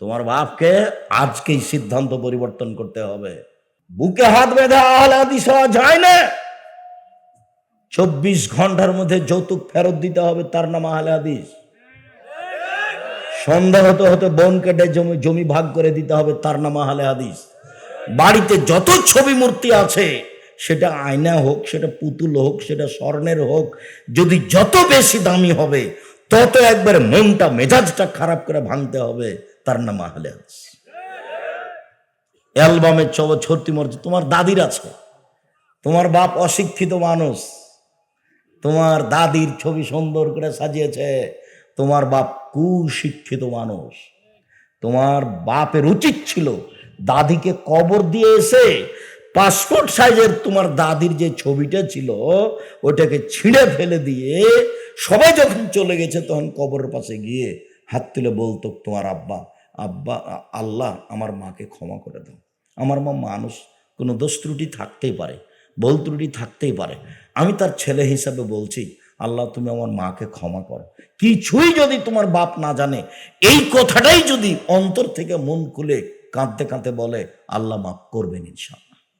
তোমার বাপকে আজকেই সিদ্ধান্ত পরিবর্তন করতে হবে। বুকে হাত বেঁধে আহলে হওয়া যায় না। চব্বিশ ঘণ্টার মধ্যে যৌতুক ফেরত দিতে হবে তার নাম আহলে হাদিস। সন্ধ্যা হতে হতে বন কেটে জমি জমি ভাগ করে দিতে হবে তার নাম আহলে হাদিস। বাড়িতে যত ছবি মূর্তি আছে, সেটা আয়না হোক, সেটা পুতুল হোক, সেটা স্বর্ণের হোক, যদি যত বেশি দামি হবে, তত একবারে মনটা, মেজাজটা খারাপ করে ভাঙতে হবে। তার নাম আহলে হাদিস। অ্যালবামের ছবি ছত্রি মর্জি তোমার দাদির আছে। তোমার বাপ অশিক্ষিত মানুষ। তোমার দাদির ছবি সুন্দর করে সাজিয়েছে। তোমার বাপ কুশিক্ষিত মানুষ। তোমার বাপের উচিত ছিল দাদিকে কবর দিয়ে এসে পাসপোর্ট সাইজের তোমার দাদির যে ছবিটা ছিল, ওটাকে ছিঁড়ে ফেলে দিয়ে সবাই যখন চলে গেছে, তখন কবরের পাশে গিয়ে হাত তুলে বলতো, তোমার আব্বা আব্বা, আল্লাহ আমার মাকে ক্ষমা করে দাও। আমার মা মানুষ, কোনো দোষ ত্রুটি থাকতেই পারে বল ত্রুটি থাকতেই পারে। আমি তার ছেলে হিসাবে বলছি, আল্লাহ তুমি আমার মাকে ক্ষমা করো। কিছুই যদি তোমার বাপ না জানে, এই কথাটাই যদি অন্তর থেকে মন খুলে কাঁদতে কাঁদতে বলে, আল্লাহ মাফ করবেন ইনশাল্লাহ